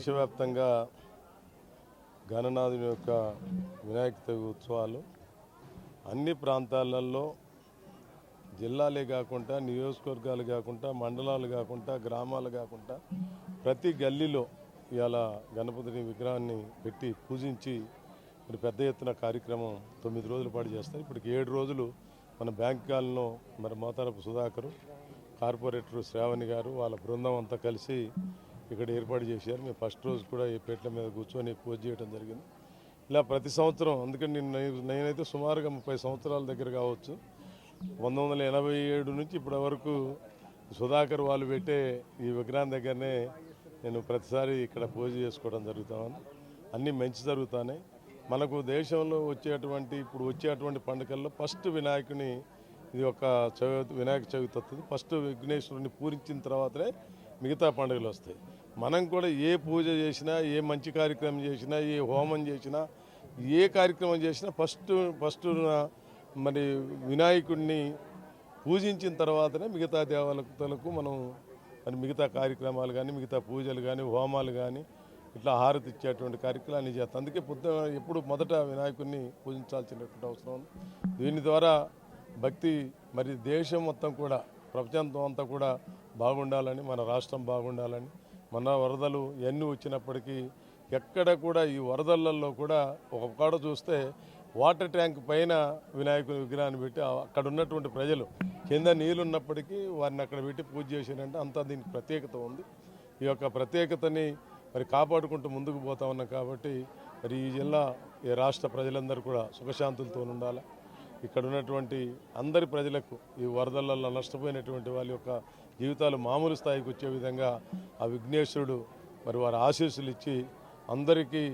దేశవ్యాప్తంగా గణనాథుని యొక్క వినాయక చవితి ఉత్సవాలు అన్ని ప్రాంతాలలో జిల్లాలే కాకుండా నియోజకవర్గాలు కాకుండా మండలాలు కాకుండా గ్రామాలు కాకుండా ప్రతి గల్లీలో ఇవాళ గణపతిని విగ్రహాన్ని పెట్టి పూజించి మరి పెద్ద ఎత్తున కార్యక్రమం తొమ్మిది రోజుల పాటు చేస్తారు. ఇప్పటికి ఏడు రోజులు మన బ్యాంక్ కాలంలో మరి మోతారపు సుధాకరు కార్పొరేటర్ శ్రావణి గారు వాళ్ళ బృందం అంతా కలిసి ఇక్కడ ఏర్పాటు చేశారు. మేము ఫస్ట్ రోజు కూడా ఈ పేట్ల మీద కూర్చొని పూజ చేయడం జరిగింది. ఇలా ప్రతి సంవత్సరం అందుకని నేను నేనైతే సుమారుగా ముప్పై సంవత్సరాల దగ్గర కావచ్చు. పంతొమ్మిది వందల ఎనభై ఏడు నుంచి ఇప్పటి వరకు సుధాకర్ వాళ్ళు పెట్టే ఈ విగ్రహం దగ్గరనే నేను ప్రతిసారి ఇక్కడ పూజ చేసుకోవడం జరుగుతామని అన్నీ మంచి జరుగుతున్నాయి. మనకు దేశంలో వచ్చేటువంటి ఇప్పుడు వచ్చేటువంటి పండుగల్లో ఫస్ట్ వినాయకుని ఇది ఒక చవితి వినాయక చవితి వస్తుంది. ఫస్ట్ విఘ్నేశ్వరుని పూరించిన తర్వాతనే మిగతా పండుగలు వస్తాయి. మనం కూడా ఏ పూజ చేసినా ఏ మంచి కార్యక్రమం చేసినా ఏ హోమం చేసినా ఏ కార్యక్రమం చేసినా ఫస్ట్ ఫస్ట్ మరి వినాయకుడిని పూజించిన తర్వాతనే మిగతా దేవతలకు మనం మరి మిగతా కార్యక్రమాలు కానీ మిగతా పూజలు కానీ హోమాలు కానీ ఇట్లా హారతి ఇచ్చేటువంటి కార్యక్రమాన్ని చేస్తాం. అందుకే పొద్దున ఎప్పుడు మొదట వినాయకుడిని పూజించాల్సినటువంటి అవసరం ఉంది. దీని ద్వారా భక్తి మరి దేశం మొత్తం కూడా ప్రపంచం అంతా కూడా బాగుండాలని మన రాష్ట్రం బాగుండాలని మన వరదలు ఎన్ని వచ్చినప్పటికీ ఎక్కడ కూడా ఈ వరదలలో కూడా ఒక కాడ చూస్తే వాటర్ ట్యాంక్ పైన వినాయకుని విగ్రహాన్ని పెట్టి అక్కడ ఉన్నటువంటి ప్రజలు కింద నీళ్ళు ఉన్నప్పటికీ వారిని అక్కడ పెట్టి పూజ చేసినంటే అంత దీనికి ప్రత్యేకత ఉంది. ఈ యొక్క ప్రత్యేకతని మరి కాపాడుకుంటూ ముందుకు పోతా ఉన్నాం కాబట్టి మరి ఈ జిల్లా ఈ రాష్ట్ర ప్రజలందరూ కూడా సుఖశాంతులతో ఉండాలి. ఇక్కడ ఉన్నటువంటి అందరి ప్రజలకు ఈ వరదలలో నష్టపోయినటువంటి వాళ్ళ యొక్క జీవితాలు మామూలు స్థాయికి వచ్చే విధంగా ఆ విఘ్నేశ్వరుడు మరి వారి ఆశీస్సులు ఇచ్చి అందరికీ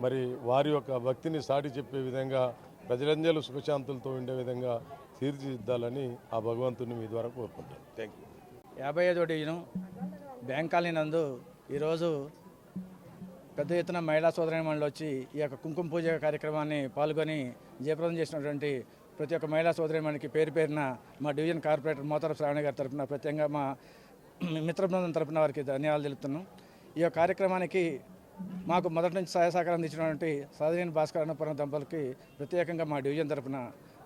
మరి వారి యొక్క భక్తిని సాటి చెప్పే విధంగా ప్రజలందరూ సుఖశాంతులతో ఉండే విధంగా తీర్చిదిద్దాలని ఆ భగవంతుని మీ ద్వారా కోరుకుంటాను థ్యాంక్ యూ యాభై ఐదో డివిజను బ్యాంక్ నందు ఈరోజు పెద్ద ఎత్తున మహిళా సోదరిమణులు వచ్చి ఈ యొక్క కుంకుమ పూజ కార్యక్రమాన్ని పాల్గొని జయప్రదం చేసినటువంటి ప్రతి ఒక్క మహిళా సోదరిమణికి పేరు పేరున మా డివిజన్ కార్పొరేటర్ మోతరపు శ్రావణి గారి తరఫున ప్రత్యేకంగా మా మిత్ర బృందం తరఫున వారికి ధన్యవాదాలు తెలుపుతున్నాం. ఈ యొక్క కార్యక్రమానికి మాకు మొదటి నుంచి సహాయ సహకారం అందించినటువంటి సాధనేని భాస్కర్ అన్నపురం దంపతులకి ప్రత్యేకంగా మా డివిజన్ తరఫున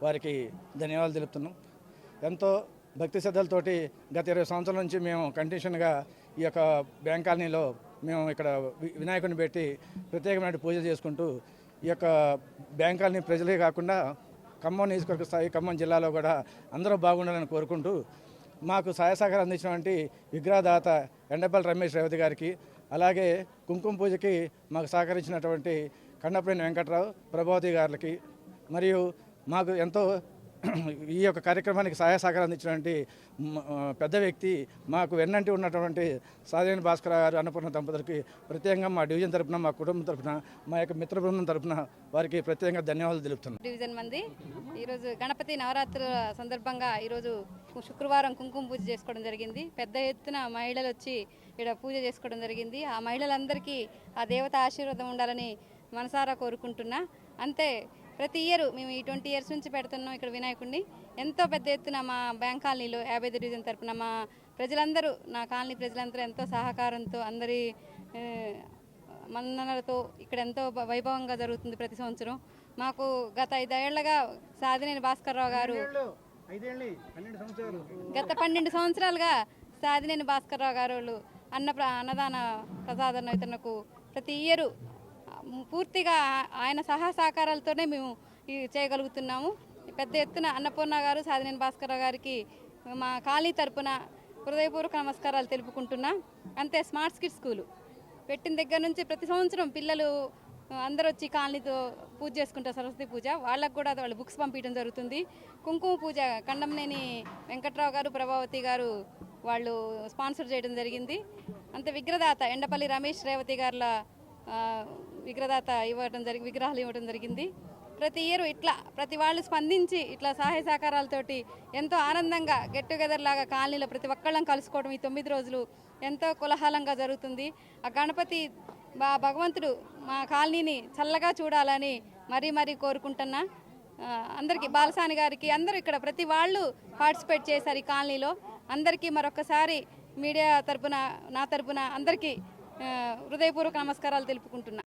వారికి ధన్యవాదాలు తెలుపుతున్నాం. ఎంతో భక్తి శ్రద్ధలతోటి గత ఇరవై సంవత్సరాల నుంచి మేము కంటిన్యూషన్గా ఈ యొక్క బ్యాంక్ కాలనీలో మేము ఇక్కడ వి- వినాయకుడిని పెట్టి ప్రత్యేకమైన పూజలు చేసుకుంటూ ఈ యొక్క బ్యాంక్ కాలనీ ప్రజలే కాకుండా ఖమ్మం నియోజకవర్గ స్థాయి ఖమ్మం జిల్లాలో కూడా అందరూ బాగుండాలని కోరుకుంటూ మాకు సహాయ సహకారం అందించినటువంటి విగ్రహదాత ఎండపల్లి రమేష్ రేవతి గారికి అలాగే కుంకుమ పూజకి మాకు సహకరించినటువంటి కండపల్లి వెంకట్రావు ప్రభావతి గారికి మరియు మాకు ఎంతో ఈ యొక్క కార్యక్రమానికి సహాయ సహకారం అందించినటువంటి పెద్ద వ్యక్తి మాకు వెన్నంటి ఉన్నటువంటి సాధారణ భాస్కర్ గారు అన్నపూర్ణ దంపతులకి ప్రత్యేకంగా మా డివిజన్ తరపున మా కుటుంబం తరపున మా యొక్క మిత్ర బృందం తరపున వారికి ప్రత్యేకంగా ధన్యవాదాలు తెలుపుతున్నాను డివిజన్ మంది ఈరోజు గణపతి నవరాత్రుల సందర్భంగా ఈరోజు శుక్రవారం కుంకుమ పూజ చేసుకోవడం జరిగింది. పెద్ద ఎత్తున మహిళలు వచ్చి ఇక్కడ పూజ చేసుకోవడం జరిగింది. ఆ మహిళలందరికీ ఆ దేవత ఆశీర్వాదం ఉండాలని మనసారా కోరుకుంటున్నా. అంతే ప్రతి ఇయర్ మేము ఈ ట్వంటీ ఇయర్స్ నుంచి పెడుతున్నాం ఇక్కడ వినాయకుడిని. ఎంతో పెద్ద ఎత్తున మా బ్యాంక్ కాలనీలో యాభై డివిజన్ తరపున మా ప్రజలందరూ నా కాలనీ ప్రజలందరూ ఎంతో సహకారంతో అందరి ఆ, మన్ననలతో ఇక్కడ ఎంతో వైభవంగా జరుగుతుంది ప్రతి సంవత్సరం. మాకు గత ఐదేళ్ళగా సాధినేని భాస్కర్రావు గారు గత పన్నెండు సంవత్సరాలుగా సాధినేని భాస్కర్రావు గారు అన్న అన్నదాన ప్రసాదన వితరణకు ప్రతి ఇయరు పూర్తిగా ఆయన సహా సహకారాలతోనే మేము చేయగలుగుతున్నాము. పెద్ద ఎత్తున అన్నపూర్ణ గారు సాధినేని భాస్కర్ గారికి మా ఖాళీ తరపున హృదయపూర్వక నమస్కారాలు తెలుపుకుంటున్నా. అంతే స్మార్ట్ స్కిట్ స్కూలు. పెట్టిన దగ్గర నుంచి ప్రతి సంవత్సరం పిల్లలు అందరూ వచ్చి కాలనీతో పూజ చేసుకుంటారు సరస్వతి పూజ. వాళ్ళకు కూడా వాళ్ళు బుక్స్ పంపించడం జరుగుతుంది. కుంకుమ పూజ కండంనేని వెంకట్రావు గారు ప్రభావతి గారు వాళ్ళు స్పాన్సర్ చేయడం జరిగింది. అంతే విగ్రదాత ఎండపల్లి రమేష్ రేవతి గారుల విగ్రహదాత ఇవ్వడం జరిగి విగ్రహాలు ఇవ్వడం జరిగింది. ప్రతి ఇయర్ ఇట్లా ప్రతి వాళ్ళు స్పందించి ఇట్లా సహాయ సహకారాలతోటి ఎంతో ఆనందంగా గెట్ టుగెదర్ లాగా కాలనీలో ప్రతి ఒక్కళ్ళం కలుసుకోవడం ఈ తొమ్మిది రోజులు ఎంతో కులహలంగా జరుగుతుంది. ఆ గణపతి మా భగవంతుడు మా కాలనీని చల్లగా చూడాలని మరీ మరీ కోరుకుంటున్నా. అందరికీ బాలసాని గారికి అందరూ ఇక్కడ ప్రతి వాళ్ళు పార్టిసిపేట్ చేశారు ఈ కాలనీలో. అందరికీ మరొకసారి మీడియా తరపున నా తరపున అందరికీ హృదయపూర్వక నమస్కారాలు తెలుపుకుంటున్నా.